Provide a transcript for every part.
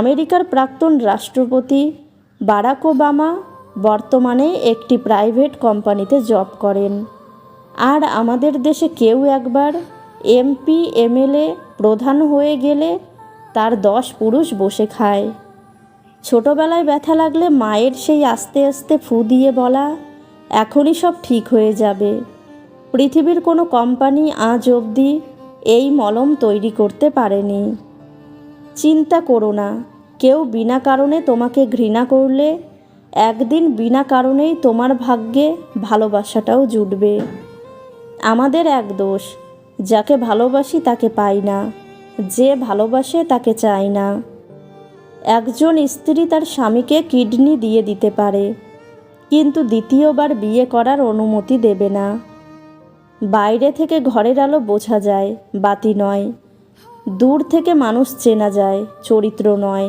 আমেরিকার প্রাক্তন রাষ্ট্রপতি বারাক ওবামা বর্তমানে একটি প্রাইভেট কোম্পানিতে জব করেন। আর আমাদের দেশে কেউ একবার এমপি, এমএলএ প্রধান হয়ে গেলে তার দশ পুরুষ বসে খায়। ছোটবেলায় ব্যথা লাগলে মায়ের সেই আস্তে আস্তে ফু দিয়ে বলা, এখনই সব ঠিক হয়ে যাবে। পৃথিবীর কোনো কোম্পানি আজ অবধি এই মলম তৈরি করতে পারেনি। চিন্তা করো না। কেউ বিনা কারণে তোমাকে ঘৃণা করলে, একদিন বিনা কারণেই তোমার ভাগ্যে ভালোবাসাটাও জুটবে। আমাদের এক দোষ, যাকে ভালোবাসি তাকে পাই না, যে ভালোবাসে তাকে চাই না। একজন স্ত্রী তার স্বামীকে কিডনি দিয়ে দিতে পারে, কিন্তু দ্বিতীয়বার বিয়ে করার অনুমতি দেবে না। বাইরে থেকে ঘরের আলো বোঝা যায়, বাতি নয়। দূর থেকে মানুষ চেনা যায়, চরিত্র নয়।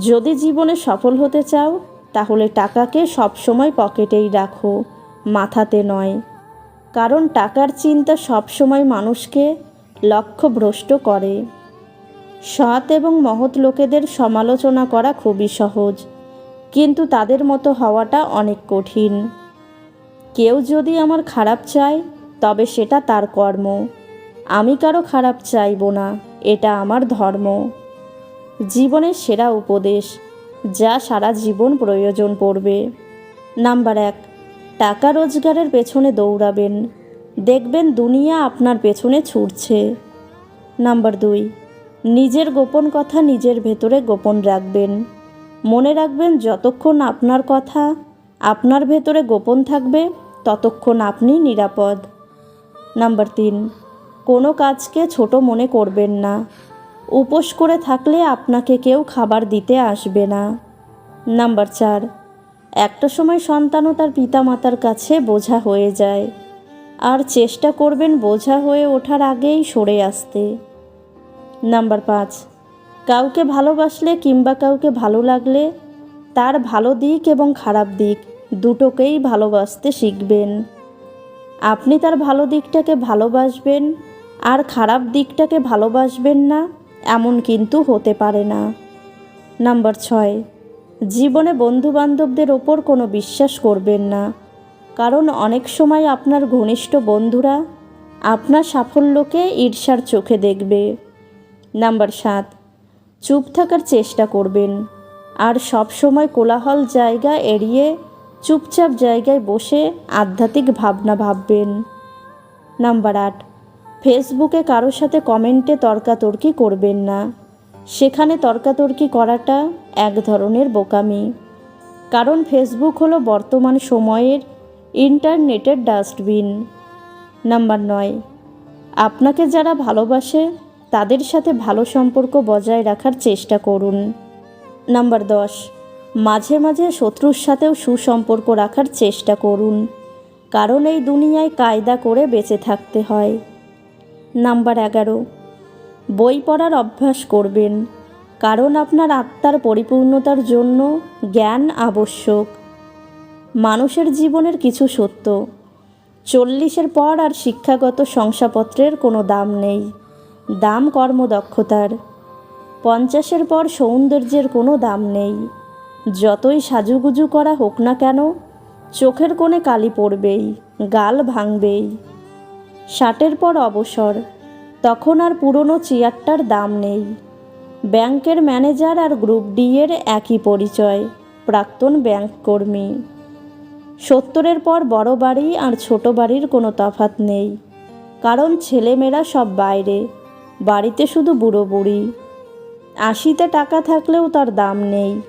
যদি জীবনে সফল হতে চাও, তাহলে টাকাকে সবসময় পকেটেই রাখো, মাথাতে নয়। কারণ টাকার চিন্তা সবসময় মানুষকে লক্ষ্যভ্রষ্ট করে। সৎ এবং মহৎ লোকেদের সমালোচনা করা খুবই সহজ, কিন্তু তাদের মতো হওয়াটা অনেক কঠিন। কেউ যদি আমার খারাপ চায়, তবে সেটা তার কর্ম। আমি কারও খারাপ চাইব না, এটা আমার ধর্ম। জীবনের সেরা উপদেশ, যা সারা জীবন প্রয়োজন পড়বে। নাম্বার এক, টাকা রোজগারের পেছনে দৌড়াবেন। দেখবেন দুনিয়া আপনার পেছনে ছুটছে। নাম্বার দুই, নিজের গোপন কথা নিজের ভেতরে গোপন রাখবেন। মনে রাখবেন যতক্ষণ আপনার কথা আপনার ভেতরে গোপন থাকবে, ততক্ষণ আপনি নিরাপদ। নাম্বার তিন কোনো কাজকে ছোট মনে করবেন না। উপোস করে থাকলে আপনাকে কেউ খাবার দিতে আসবে না। নাম্বার চার, একটা সময় সন্তানও তার পিতামাতার কাছে বোঝা হয়ে যায়। আর চেষ্টা করবেন বোঝা হয়ে ওঠার আগেই সরে আসতে। নাম্বার পাঁচ, কাউকে ভালোবাসলে কিংবা কাউকে ভালো লাগলে তার ভালো দিক এবং খারাপ দিক দুটোকেই ভালোবাসতে শিখবেন। আপনি তার ভালো দিকটাকে ভালোবাসবেন আর খারাপ দিকটাকে ভালোবাসবেন না, এমন কিন্তু হতে পারে না। নাম্বার ছয়, জীবনে বন্ধুবান্ধবদের ওপর কোনো বিশ্বাস করবেন না, কারণ অনেক সময় আপনার ঘনিষ্ঠ বন্ধুরা আপনার সাফল্যকে ঈর্ষার চোখে দেখবে। নাম্বার সাত, চুপ থাকার চেষ্টা করবেন, আর সব সময় কোলাহল জায়গা এড়িয়ে চুপচাপ জায়গায় বসে আধ্যাত্মিক ভাবনা ভাববেন। নাম্বার আট ফেসবুকে কারোর সাথে কমেন্টে তর্কাতর্কি করবেন না। সেখানে তর্কাতর্কি করাটা এক ধরনের বোকামি। কারণ ফেসবুক হলো বর্তমান সময়ের ইন্টারনেটের ডাস্টবিন। নাম্বার নয়, আপনাকে যারা ভালোবাসে, তাদের সাথে ভালো সম্পর্ক বজায় রাখার চেষ্টা করুন। নাম্বার দশ, মাঝে মাঝে শত্রুর সাথেও সুসম্পর্ক রাখার চেষ্টা করুন। কারণ এই দুনিয়ায় কায়দা করে বেঁচে থাকতে হয়। নাম্বার এগারো। বই পড়ার অভ্যাস করবেন। কারণ আপনার আত্মার পরিপূর্ণতার জন্য জ্ঞান আবশ্যক। মানুষের জীবনের কিছু সত্য। চল্লিশের পর আর শিক্ষাগত শংসাপত্রের কোনো দাম নেই। দাম কর্মদক্ষতার। পঞ্চাশের পর সৌন্দর্যের কোনো দাম নেই। যতই সাজুগুজু করা হোক না কেন, চোখের কোণে কালি পড়বেই, গাল ভাঙবেই। ষাটের পর অবসর। তখন আর পুরনো চেয়ারটার দাম নেই। ব্যাংকের ম্যানেজার আর গ্রুপ ডি এর একই পরিচয়, প্রাক্তন ব্যাংক কর্মী। সত্তরের পর বড় বাড়ি আর ছোট বাড়ির কোনো তফাত নেই। কারণ ছেলেমেয়েরা সব বাইরে, বাড়িতে শুধু বুড়ো বুড়ি। আশিতে টাকা থাকলেও তার দাম নেই।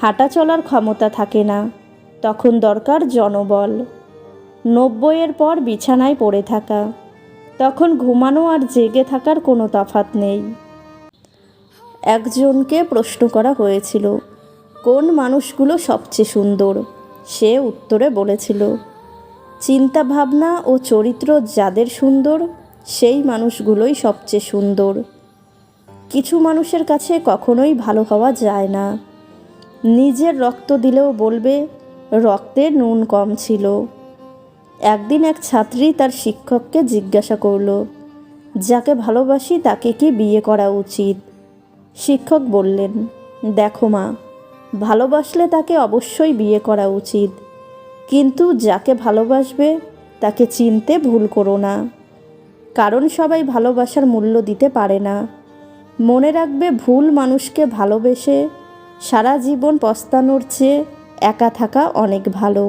হাঁটা চলার ক্ষমতা থাকে না। তখন দরকার জনবল। নব্বইয়ের পর বিছানায় পড়ে থাকা। তখন ঘুমানো আর জেগে থাকার কোনো তফাত নেই। একজনকে প্রশ্ন করা হয়েছিল, কোন মানুষগুলো সবচেয়ে সুন্দর? সে উত্তরে বলেছিল চিন্তা ভাবনা ও চরিত্র যাদের সুন্দর, সেই মানুষগুলোই সবচেয়ে সুন্দর। কিছু মানুষের কাছে কখনোই ভালো হওয়া যায় না। নিজের রক্ত দিলেও বলবে, রক্তে নুন কম ছিল। একদিন এক ছাত্রী তার শিক্ষককে জিজ্ঞাসা করল, যাকে ভালোবাসি তাকে কি বিয়ে করা উচিত? শিক্ষক বললেন, দেখো মা, ভালোবাসলে তাকে অবশ্যই বিয়ে করা উচিত, কিন্তু যাকে ভালোবাসবে তাকে চিনতে ভুল করো না, কারণ সবাই ভালোবাসার মূল্য দিতে পারে না। মনে রাখবে ভুল মানুষকে ভালোবেসে সারা জীবন পস্তানোর চেয়ে একা থাকা অনেক ভালো।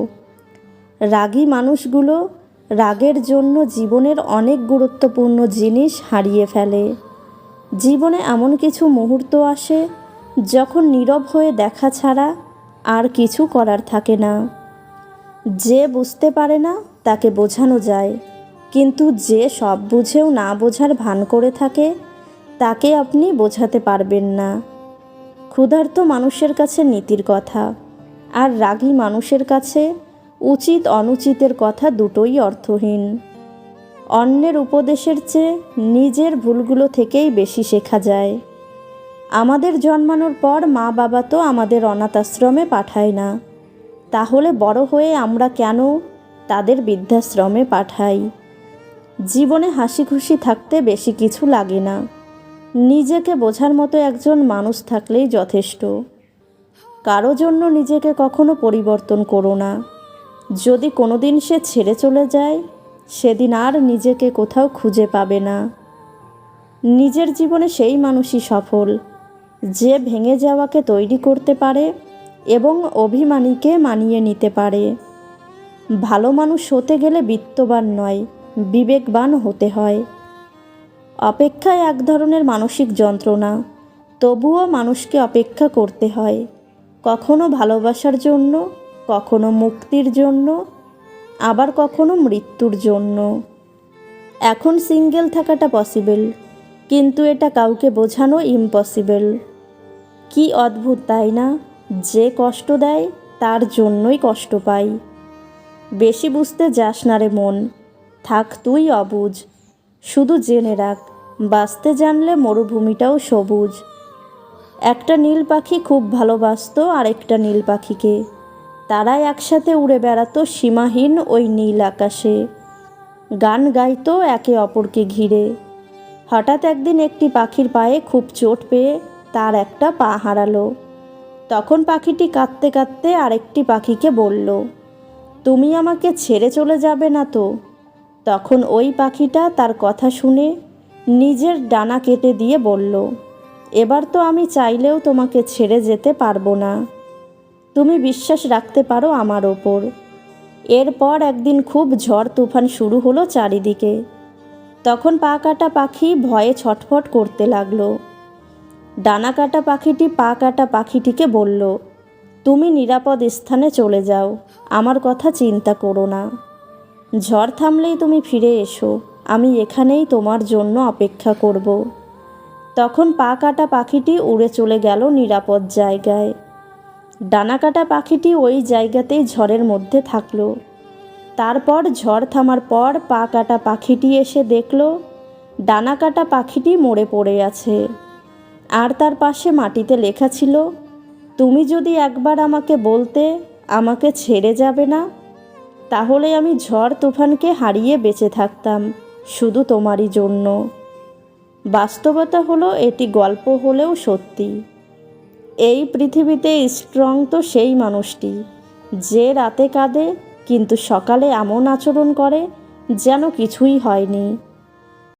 রাগী মানুষগুলো রাগের জন্য জীবনের অনেক গুরুত্বপূর্ণ জিনিস হারিয়ে ফেলে। জীবনে এমন কিছু মুহূর্ত আসে যখন নীরব হয়ে দেখা ছাড়া আর কিছু করার থাকে না। যে বুঝতে পারে না, তাকে বোঝানো যায়। কিন্তু যে সব বুঝেও না বোঝার ভান করে থাকে, তাকে আপনি বোঝাতে পারবেন না। ক্ষুধার্ত মানুষের কাছে নীতির কথা, আর রাগী মানুষের কাছে উচিত অনুচিতের কথা দুটোই অর্থহীন। অন্যের উপদেশের চেয়ে নিজের ভুলগুলো থেকেই বেশি শেখা যায়। আমাদের জন্মানোর পর মা বাবা তো আমাদের অনাথ আশ্রমে পাঠায় না। তাহলে বড় হয়ে আমরা কেন তাদের বৃদ্ধাশ্রমে পাঠাই? জীবনে হাসি খুশি থাকতে বেশি কিছু লাগে না। নিজেকে বোঝার মতো একজন মানুষ থাকলেই যথেষ্ট। কারও জন্য নিজেকে কখনো পরিবর্তন করো না। যদি কোনোদিন সে ছেড়ে চলে যায়, সেদিন আর নিজেকে কোথাও খুঁজে পাবে না। নিজের জীবনে সেই মানুষই সফল। যে ভেঙে যাওয়াকে তৈরি করতে পারে এবং অভিমানীকে মানিয়ে নিতে পারে। ভালো মানুষ হতে গেলে বিত্তবান নয়, বিবেকবান হতে হয়। অপেক্ষায় এক ধরনের মানসিক যন্ত্রণা, তবুও মানুষকে অপেক্ষা করতে হয়। কখনো ভালোবাসার জন্য কখনো মুক্তির জন্য, আবার কখনো মৃত্যুর জন্য। এখন সিঙ্গেল থাকাটা পসিবল, কিন্তু এটা কাউকে বোঝানো ইম্পসিবল। কি অদ্ভুত, তাই না? যে কষ্ট দেয়, তার জন্যই কষ্ট পাই। বেশি বুঝতে যাস না রে মন। থাক তুই অবুঝ। শুধু জেনে রাখ, বাঁচতে জানলে মরুভূমিটাও সবুজ। একটা নীল পাখি খুব ভালোবাসতো আরেকটা নীল পাখিকে। তারা একসাথে উড়ে বেড়াতো সীমাহীন ওই নীল আকাশে। গান গাইতো একে অপরকে ঘিরে। হঠাৎ একদিন একটি পাখির পায়ে খুব চোট পেয়ে তার একটা পা হারালো। তখন পাখিটি কাঁদতে কাঁদতে আরেকটি পাখিকে বলল, তুমি আমাকে ছেড়ে চলে যাবে না তো? তখন ওই পাখিটা তার কথা শুনে নিজের ডানা কেটে দিয়ে বলল, এবার তো আমি চাইলেও তোমাকে ছেড়ে যেতে পারব না। তুমি বিশ্বাস রাখতে পারো আমার ওপর। এরপর একদিন খুব ঝড় তুফান শুরু হলো চারিদিকে। তখন পা কাটা পাখি ভয়ে ছটফট করতে লাগল। ডানা কাটা পাখিটি পা কাটা পাখিটিকে বলল, তুমি নিরাপদ স্থানে চলে যাও, আমার কথা চিন্তা করো না। ঝড় থামলেই তুমি ফিরে এসো, আমি এখানেই তোমার জন্য অপেক্ষা করব। তখন পা কাটা পাখিটি উড়ে চলে গেল নিরাপদ জায়গায়। ডানা কাটা পাখিটি ওই জায়গাতেই ঝড়ের মধ্যে থাকল। তারপর ঝড় থামার পর পা কাটা পাখিটি এসে দেখল ডানা কাটা পাখিটি মরে পড়ে আছে। আর তার পাশে মাটিতে লেখা ছিল, তুমি যদি একবার আমাকে বলতে আমাকে ছেড়ে যাবে না, তাহলে আমি ঝড় তুফানকে হারিয়ে বেঁচে থাকতাম, শুধু তোমারই জন্য। বাস্তবতা হলো, এটি গল্প হলেও সত্যি। এই পৃথিবীতে স্ট্রং তো সেই মানুষটি। যে রাতে কাঁদে, কিন্তু সকালে এমন আচরণ করে যেন কিছুই হয়নি।